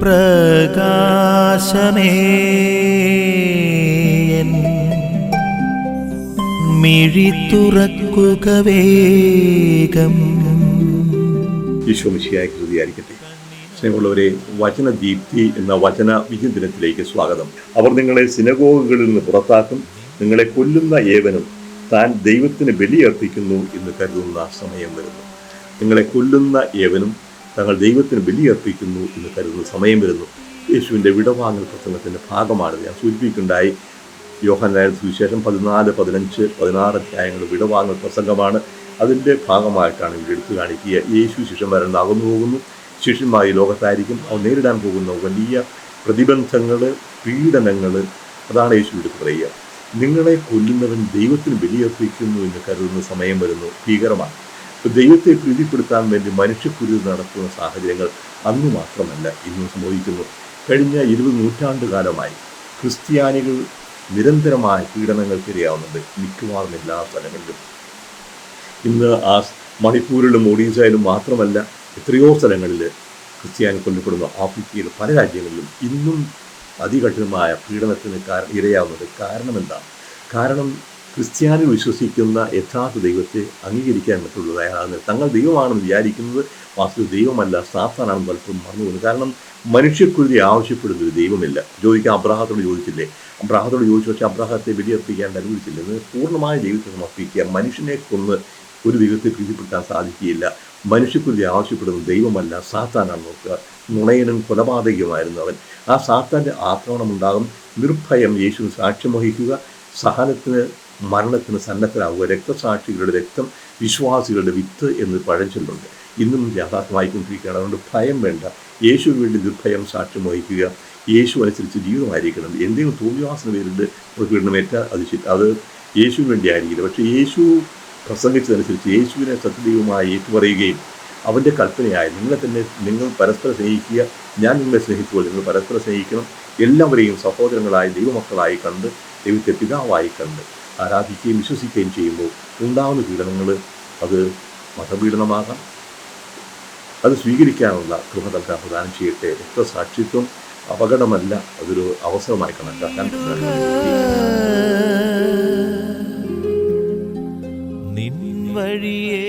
പ്രകാശമേ. മിഴി തുറക്കുക വേഗം. ഈശോമിശിയായ കൃതിയായിരിക്കട്ടെ സ്നേഹമുള്ളവരെ വചനദീപ്തി എന്ന വചന വിചിന്തനത്തിലേക്ക് സ്വാഗതം. അവർ നിങ്ങളെ സിനഗോഗുകളിൽ നിന്ന് പുറത്താക്കും നിങ്ങളെ കൊല്ലുന്ന ഏവനും താൻ ദൈവത്തിന് ബലിയർപ്പിക്കുന്നു എന്ന് കരുതുന്ന സമയം വരുന്നു. നിങ്ങളെ കൊല്ലുന്ന ഏവനും തങ്ങൾ ദൈവത്തിന് ബലിയർപ്പിക്കുന്നു എന്ന് കരുതുന്ന സമയം വരുന്നു. യേശുവിന്റെ വിടവാങ്ങൽ പ്രസംഗത്തിന്റെ ഭാഗമാണ് ഞാൻ സൂചിപ്പിക്കുണ്ടായി യോഹനായ സുവിശേഷം പതിനാല് പതിനഞ്ച് പതിനാറ് അധ്യായങ്ങൾ വിടവാങ്ങൽ പ്രസംഗമാണ്. അതിന്റെ ഭാഗമായിട്ടാണ് ഇവിടെ എടുത്തു കാണിക്കുക. യേശു നിന്ന് അകന്നു പോകുന്നു. ശിഷ്യന്മാരി ലോകത്തായിരിക്കും. അവർ നേരിടാൻ പോകുന്ന വലിയ പ്രതിബന്ധങ്ങൾ പീഡനങ്ങൾ അതാണ് യേശു എടുത്ത് പറയുക. നിങ്ങളെ കൊല്ലുന്നവൻ ദൈവത്തിന് ബലിയർപ്പിക്കുന്നു എന്ന് കരുതുന്ന സമയം വരുന്നു. ഭീകരമാണ്. ദൈവത്തെ പ്രീതിപ്പെടുത്താൻ വേണ്ടി മനുഷ്യക്കുരു നടത്തുന്ന സാഹചര്യങ്ങൾ അന്ന് മാത്രമല്ല ഇന്നും സംഭവിക്കുന്നു. കഴിഞ്ഞ ഇരുപത് നൂറ്റാണ്ട് കാലമായി ക്രിസ്ത്യാനികൾ നിരന്തരമായ പീഡനങ്ങൾക്കിരയാവുന്നുണ്ട്. മിക്കവാറും എല്ലാ സ്ഥലങ്ങളിലും. ഇന്ന് ആ മണിപ്പൂരിലും ഒഡീസയിലും മാത്രമല്ല എത്രയോ സ്ഥലങ്ങളിൽ ക്രിസ്ത്യാനി കൊല്ലപ്പെടുന്ന. ആഫ്രിക്കയിൽ പല രാജ്യങ്ങളിലും ഇന്നും അതികഠിനമായ പീഡനത്തിന് ഇരയാവുന്നത് കാരണം എന്താണ് കാരണം ക്രിസ്ത്യാനി വിശ്വസിക്കുന്ന യഥാർത്ഥ ദൈവത്തെ അംഗീകരിക്കാൻ മറ്റുള്ള തയ്യാറാകുന്നത് തങ്ങൾ ദൈവമാണെന്ന് വിചാരിക്കുന്നത് വാസ്തു ദൈവമല്ല സാത്താനാണെന്ന് പലപ്പോഴും മറന്നു പോകുന്നു കാരണം മനുഷ്യക്കുരുതി ആവശ്യപ്പെടുന്ന ഒരു ദൈവമില്ല. ചോദിക്കാൻ അബ്രാഹത്തോട് ചോദിച്ചില്ലേ? അബ്രാഹത്തോട് ചോദിച്ചു പക്ഷേ അബ്രാഹത്തെ വെടിയർപ്പിക്കാൻ അനുവദിച്ചില്ല. എന്ന് പൂർണമായ ദൈവത്തെ സമർപ്പിക്കുക മനുഷ്യനെ കൊന്ന് ഒരു ദൈവത്തെ പ്രീതിപ്പെടുത്താൻ സാധിക്കുകയില്ല. മനുഷ്യക്കുരുതി ആവശ്യപ്പെടുന്ന ദൈവമല്ല സാത്താനാണ് നോക്കുക നുണയനും കൊലപാതകമായിരുന്നു അവൻ. ആ സാത്താന്റെ ആക്രമണം ഉണ്ടാകും നിർഭയം യേശു സാക്ഷ്യം വഹിക്കുക. സഹനത്തിന് മരണത്തിന് സന്നദ്ധരാകുക രക്തസാക്ഷികളുടെ രക്തം വിശ്വാസികളുടെ വിത്ത് എന്ന് പഴഞ്ചൊല്ലുണ്ട് ഇന്നും യാഥാർത്ഥ്യമായിക്കൊണ്ടിരിക്കുകയാണ് അതുകൊണ്ട് ഭയം വേണ്ട. യേശുവിന് വേണ്ടി നിർഭയം സാക്ഷ്യം വഹിക്കുക. യേശു അനുസരിച്ച് ജീവിതമായിരിക്കണം എന്തെങ്കിലും തോന്നിവാസന പേരിട്ട് പീഡനമേറ്റ അത് ശരി. അത് യേശുവിന് വേണ്ടി ആയിരിക്കില്ല. പക്ഷേ യേശു പ്രസംഗിച്ചതനുസരിച്ച് യേശുവിനെ സത്യദൈവമായി ഏറ്റുപറയുകയും അവന്റെ കൽപ്പനയായി നിങ്ങളെ തന്നെ നിങ്ങൾ പരസ്പരം സ്നേഹിക്കുക ഞാൻ നിങ്ങളെ സ്നേഹിച്ചുകൊണ്ട് നിങ്ങൾ പരസ്പരം സ്നേഹിക്കണം എല്ലാവരെയും സഹോദരങ്ങളായി ദൈവമക്കളായി കണ്ട് ദൈവത്തെ പിതാവായി കണ്ട് ആരാധിക്കുകയും വിശ്വസിക്കുകയും ചെയ്യുമ്പോൾ ഉണ്ടാകുന്ന പീഡനങ്ങൾ അത് മതപീഡനമാകാം. അത് സ്വീകരിക്കാനുള്ള കൃപ നൽകാൻ പ്രദാനം ചെയ്യട്ടെ. രക്തസാക്ഷിത്വം അപകടമല്ല അതൊരു അവസരമായി കണക്കാക്കാൻ നിൻ വഴിയേ